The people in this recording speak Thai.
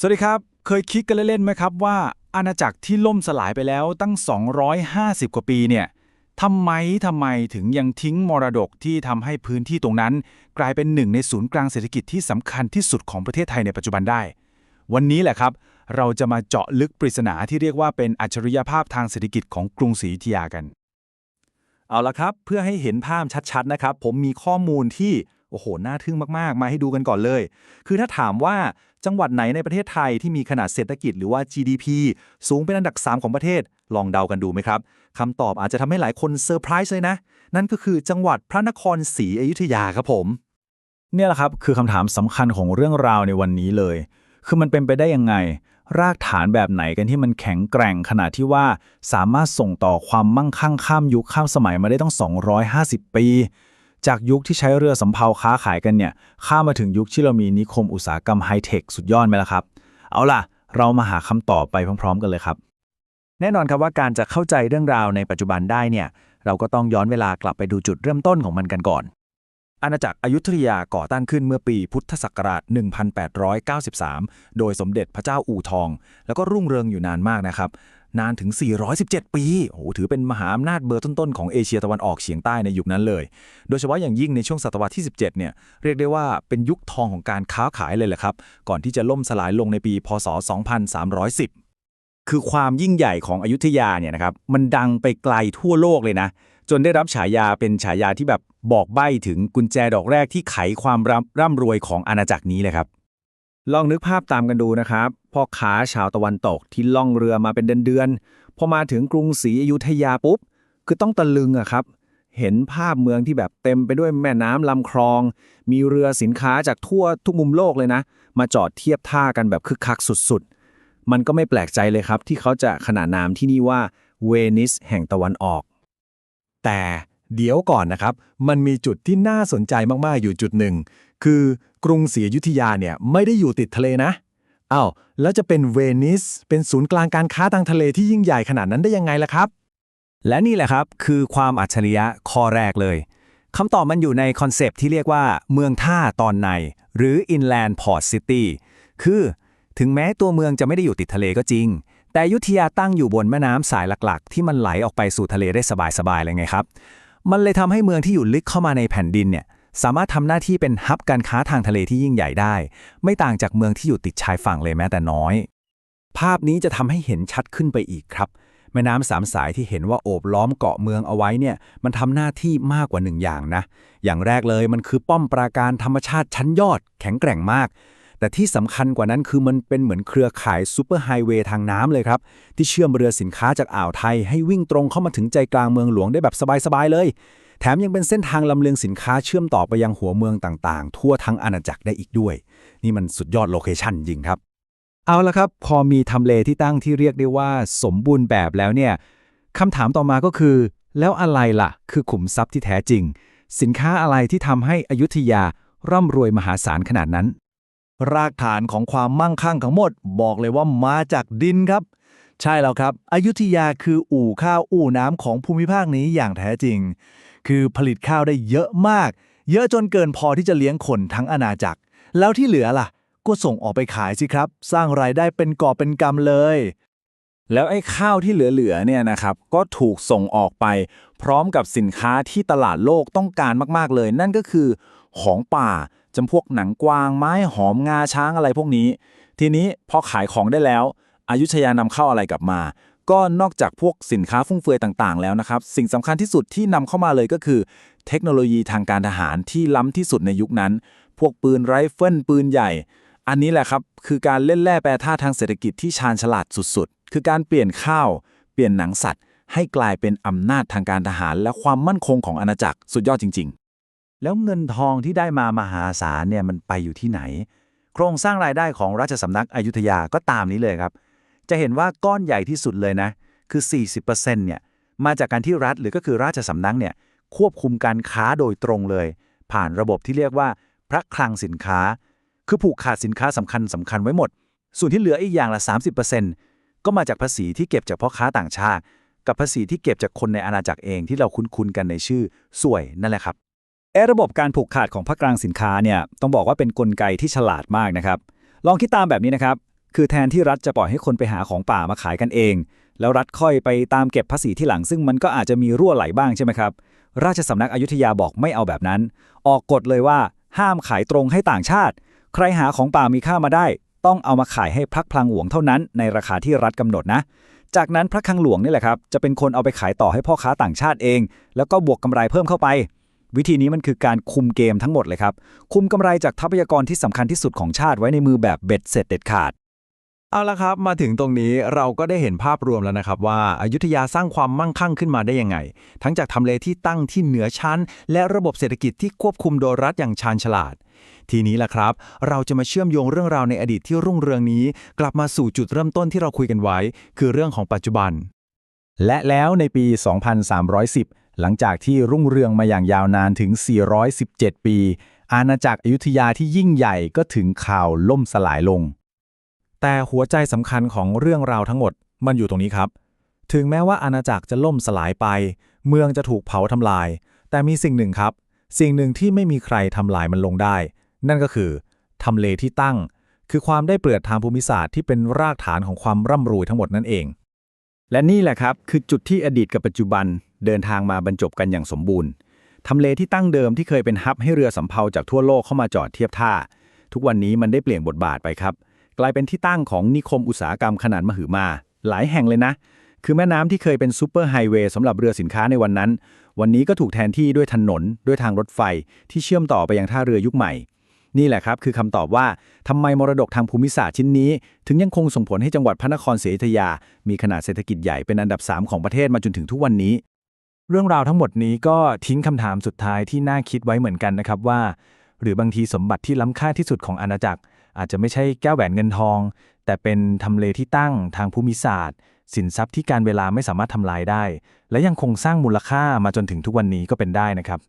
สวัสดีครับ เคยคิดกันเล่นๆไหมครับว่าอาณาจักรที่ล่มสลายไปแล้วตั้ง 250 กว่าปีเนี่ยทำไมทำไมถึงยังทิ้งมรดกที่ทำให้พื้นที่ตรงนั้น กลายเป็นหนึ่งในศูนย์กลางเศรษฐกิจที่สำคัญที่สุดของประเทศไทยในปัจจุบันได้ วันนี้แหละครับ เราจะมาเจาะลึกปริศนาที่เรียกว่าเป็นอัจฉริยภาพทางเศรษฐกิจของกรุงศรีอยุธยากัน เอาละครับ เพื่อให้เห็นภาพชัดๆนะครับ ผมมีข้อมูลที่ โอ้โห น่าทึ่งมากๆ มาให้ดูกันก่อนเลย คือถ้าถามว่าจังหวัดไหนในประเทศไทยที่มีขนาดเศรษฐกิจหรือว่า GDP สูงเป็นอันดับ 3 ของประเทศ ลองเดากันดูไหมครับ คำตอบอาจจะทำให้หลายคนเซอร์ไพรส์เลยนะ นั่นก็คือจังหวัดพระนครศรีอยุธยาครับผม เนี่ยแหละครับ คือคำถามสำคัญของเรื่องราวในวันนี้เลย คือมันเป็นไปได้ยังไง รากฐานแบบไหนกันที่มันแข็งแกร่งขนาดที่ว่า สามารถส่งต่อความมั่งคั่งข้ามยุคข้ามสมัยมาได้ต้อง 250 ปี จากยุคที่ใช้เรือสำเภาค้าขายกันเนี่ย ข้ามาถึงยุคที่เรามีนิคมอุตสาหกรรมไฮเทคสุดยอดไหมล่ะครับ เอาล่ะ เรามาหาคำตอบไปพร้อม ๆ กันเลยครับ แน่นอนครับว่าการจะเข้าใจเรื่องราวในปัจจุบันได้เนี่ย เราก็ต้องย้อนเวลากลับไปดูจุดเริ่มต้นของมันกันก่อน อาณาจักรอยุธยาก่อตั้งขึ้นเมื่อปีพุทธศักราช 1893 โดยสมเด็จพระเจ้าอู่ทอง แล้วก็รุ่งเรืองอยู่นานมากนะครับ นานถึง 417 ปี โอ้โห ถือเป็นมหาอำนาจเบอร์ต้นๆ ของเอเชียตะวันออกเฉียงใต้ในยุคนั้นเลย โดยเฉพาะอย่างยิ่งในช่วงศตวรรษที่ 17 เนี่ย เรียกได้ว่าเป็นยุคทองของการค้าขายเลยแหละครับ ก่อนที่จะล่มสลายลงในปี พศ 2310 คือความยิ่งใหญ่ของอยุธยาเนี่ยนะครับ มันดังไปไกลทั่วโลกเลยนะ จนได้รับฉายาเป็นฉายาที่แบบบอกใบ้ถึงกุญแจดอกแรกที่ไขความร่ำร่ำรวยของอาณาจักรนี้เลยครับ ลองนึกภาพตามกันดูนะครับพ่อค้าชาวตะวันตกที่ล่องเรือมาเป็นเดือนๆพอมาถึงกรุงศรีอยุธยาปุ๊บ คือต้องตะลึงอะครับ เห็นภาพเมืองที่แบบเต็มไปด้วยแม่น้ำลำคลอง มีเรือสินค้าจากทั่วทุกมุมโลกเลยนะ มาจอดเทียบท่ากันแบบคึกคักสุดๆ มันก็ไม่แปลกใจเลยครับ ที่เขาจะขนานนามที่นี่ว่าเวนิสแห่งตะวันออก แต่เดี๋ยวก่อนนะครับ มันมีจุดที่น่าสนใจมาก ๆ อยู่จุดหนึ่ง คือกรุงศรีอยุธยาเนี่ยไม่ได้อยู่ติดทะเลนะอ้าวแล้วจะเป็นเวนิส เป็นศูนย์กลางการค้าทางทะเลที่ยิ่งใหญ่ขนาดนั้นได้ยังไงล่ะครับ และนี่แหละครับ คือความอัจฉริยะข้อแรกเลยคำตอบมันอยู่ในคอนเซปที่เรียกว่าเมืองท่าตอนใน หรือ inland port city คือถึงแม้ตัวเมืองจะไม่ได้อยู่ติดทะเลก็จริง แต่ยุธยาตั้งอยู่บนแม่น้ำสายหลักๆ ที่มันไหลออกไปสู่ทะเลได้สบายๆเลยไงครับ มันเลยทำให้เมืองที่อยู่ลึกเข้ามาในแผ่นดินเนี่ย สามารถทำหน้าที่เป็นฮับการค้าทางทะเลที่ยิ่งใหญ่ได้ ไม่ต่างจากเมืองที่อยู่ติดชายฝั่งเลยแม้แต่น้อย ภาพนี้จะทำให้เห็นชัดขึ้นไปอีกครับ แม่น้ำสามสายที่เห็นว่าโอบล้อมเกาะเมืองเอาไว้เนี่ยมันทำหน้าที่มากกว่าหนึ่งอย่างนะ อย่างแรกเลยมันคือป้อมปราการธรรมชาติชั้นยอด แข็งแกร่งมากแต่ที่สำคัญกว่านั้นคือมันเป็นเหมือนเครือข่ายซูเปอร์ไฮเวย์ทางน้ำเลยครับ ที่เชื่อมเรือสินค้าจากอ่าวไทยให้วิ่งตรงเข้ามาถึงใจกลางเมืองหลวงได้แบบสบาย ๆ เลย แถมยังเป็นเส้นทางลำเลียงสินค้าเชื่อมต่อไปยังหัวเมืองต่างๆ ทั่วทั้งอาณาจักรได้อีกด้วย นี่มันสุดยอดโลเคชั่นจริงครับ เอาละครับ พอมีทำเลที่ตั้งที่เรียกได้ว่าสมบูรณ์แบบแล้วเนี่ยคำถามต่อมาก็คือ แล้วอะไรล่ะ คือขุมทรัพย์ที่แท้จริง สินค้าอะไรที่ทำให้อยุธยาร่ำรวยมหาศาลขนาดนั้น รากฐานของความมั่งคั่งทั้งหมด บอกเลยว่ามาจากดินครับ ใช่แล้วครับ อยุธยาคืออู่ข้าวอู่น้ำของภูมิภาคนี้อย่างแท้จริง คือผลิตข้าวได้เยอะมาก เยอะจนเกินพอที่จะเลี้ยงคนทั้งอาณาจักร แล้วที่เหลือล่ะ ก็ส่งออกไปขายสิครับ สร้างรายได้เป็นกอบเป็นกำเลย แล้วไอ้ข้าวที่เหลือๆเนี่ยนะครับ ก็ถูกส่งออกไป พร้อมกับสินค้าที่ตลาดโลกต้องการมากๆเลย นั่นก็คือของป่าจำพวกหนังกวางไม้หอมงาช้างอะไรพวกนี้ ทีนี้พอขายของได้แล้ว อายุทยานำเข้าอะไรกลับมา ก็นอกจากพวกสินค้าฟุ่มเฟือยต่างๆ แล้วนะครับ สิ่งสำคัญที่สุดที่นำเข้ามาเลยก็คือ เทคโนโลยีทางการทหารที่ล้ำที่สุดในยุคนั้น พวกปืนไรเฟิลปืนใหญ่ อันนี้แหละครับคือการเล่นแร่แปรธาตุทางเศรษฐกิจที่ชาญฉลาดสุดๆ คือการเปลี่ยนข้าว เปลี่ยนหนังสัตว์ ให้กลายเป็นอำนาจทางการทหาร และความมั่นคงของอาณาจักรสุดยอดจริง ๆ แล้วเงินทองที่ได้มามหาศาลเนี่ยมันไปอยู่ที่ไหน โครงสร้างรายได้ของราชสำนักอยุธยาก็ตามนี้เลยครับ จะเห็นว่าก้อนใหญ่ที่สุดเลยนะ คือ 40%เนี่ย มาจากการที่รัฐหรือก็คือราชสำนักเนี่ย ควบคุมการค้าโดยตรงเลย ผ่านระบบที่เรียกว่า พระคลังสินค้า คือผูกขาดสินค้าสำคัญสำคัญไว้หมด ส่วนที่เหลืออีกอย่างละ 30%ก็มาจากภาษีที่เก็บจากพ่อค้าต่างชาติ กับภาษีที่เก็บจากคนในอาณาจักรเองที่เราคุ้นๆกันในชื่อสวยนั่นแหละครับเอระบบการผูกขาดของภาคกลางสินค้าเนี่ยต้องบอกว่าเป็นนกลไกที่ฉลาดมากนะครับ ลองคิดตามแบบนี้นะครับ คือแทนที่รัฐจะปล่อยให้คนไปหาของป่ามาขายกันเอง แล้วรัฐค่อยไปตามเก็บภาษีที่หลัง ซึ่งมันก็อาจจะมีรั่วไหลบ้างใช่ไหมครับ ราชสำนักอยุธยาบอกไม่เอาแบบนั้น ออกกฎเลยว่าห้ามขายตรงให้ต่างชาติ ใครหาของป่ามีค่ามาได้ ต้องเอามาขายให้พระคลังหลวงเท่านั้น ในราคาที่รัฐกำหนดนะ จากนั้นพระคลังหลวงนี่แหละครับจะเป็นคนเอาไปขายต่อให้พ่อค้าต่างชาติเอง แล้วก็บวกกำไรเพิ่มเข้าไป วิธีนี้มันคือการคุมเกมทั้งหมดเลยครับคุมกำไรจากทรัพยากรที่สำคัญที่สุดของชาติไว้ในมือแบบเบ็ดเสร็จเด็ดขาด เอาละครับ มาถึงตรงนี้เราก็ได้เห็นภาพรวมแล้วนะครับว่าอายุทยาสร้างความมั่งคั่งขึ้นมาได้ยังไง ทั้งจากทำเลที่ตั้งที่เหนือชั้น และระบบเศรษฐกิจที่ควบคุมโดยรัฐอย่างชาญฉลาด ทีนี้ล่ะครับ เราจะมาเชื่อมโยงเรื่องราวในอดีตที่รุ่งเรืองนี้ กลับมาสู่จุดเริ่มต้นที่เราคุยกันไว้ คือเรื่องของปัจจุบัน และแล้วในปี 2310 หลังจากที่รุ่งเรืองมาอย่างยาวนานถึง 417 ปี อาณาจักรอยุธยาที่ยิ่งใหญ่ก็ถึงข่าวล่มสลายลง แต่หัวใจสำคัญของเรื่องราวทั้งหมดมันอยู่ตรงนี้ครับ ถึงแม้ว่าอาณาจักรจะล่มสลายไป เมืองจะถูกเผาทำลาย แต่มีสิ่งหนึ่งครับ สิ่งหนึ่งที่ไม่มีใครทำลายมันลงได้ นั่นก็คือทำเลที่ตั้ง คือความได้เปรียบทางภูมิศาสตร์ที่เป็นรากฐานของความร่ำรวยทั้งหมดนั่นเอง และนี่แหละครับคือจุดที่อดีตกับปัจจุบันเดินทางมาบรรจบกันอย่างสมบูรณ์ทำเลที่ตั้งเดิมที่เคยเป็นฮับให้เรือสำเภาจากทั่วโลกเข้ามาจอดเทียบท่า ทุกวันนี้มันได้เปลี่ยนบทบาทไปครับ กลายเป็นที่ตั้งของนิคมอุตสาหกรรมขนาดมหึมา หลายแห่งเลยนะ คือแม่น้ำที่เคยเป็นซูเปอร์ไฮเวย์สำหรับเรือสินค้าในวันนั้น วันนี้ก็ถูกแทนที่ด้วยถนน ด้วยทางรถไฟ ที่เชื่อมต่อไปยังท่าเรือยุคใหม่ นี่แหละครับคือคำตอบว่าทำไมมรดกทางภูมิศาสตร์ชิ้นนี้ ถึงยังคงส่งผลให้จังหวัดพระนครศรีอยุธยา มีขนาดเศรษฐกิจใหญ่เป็นอันดับ 3 ของประเทศมาจนถึงทุกวันนี้เรื่องราวทั้งหมดนี้ก็ทิ้งคำถามสุดท้ายที่น่าคิดไว้เหมือนกันนะครับว่า หรือบางทีสมบัติที่ล้ำค่าที่สุดของอาณาจักร อาจจะไม่ใช่แก้วแหวนเงินทอง แต่เป็นทำเลที่ตั้งทางภูมิศาสตร์ สินทรัพย์ที่การเวลาไม่สามารถทำลายได้ และยังคงสร้างมูลค่ามาจนถึงทุกวันนี้ก็เป็นได้นะครับ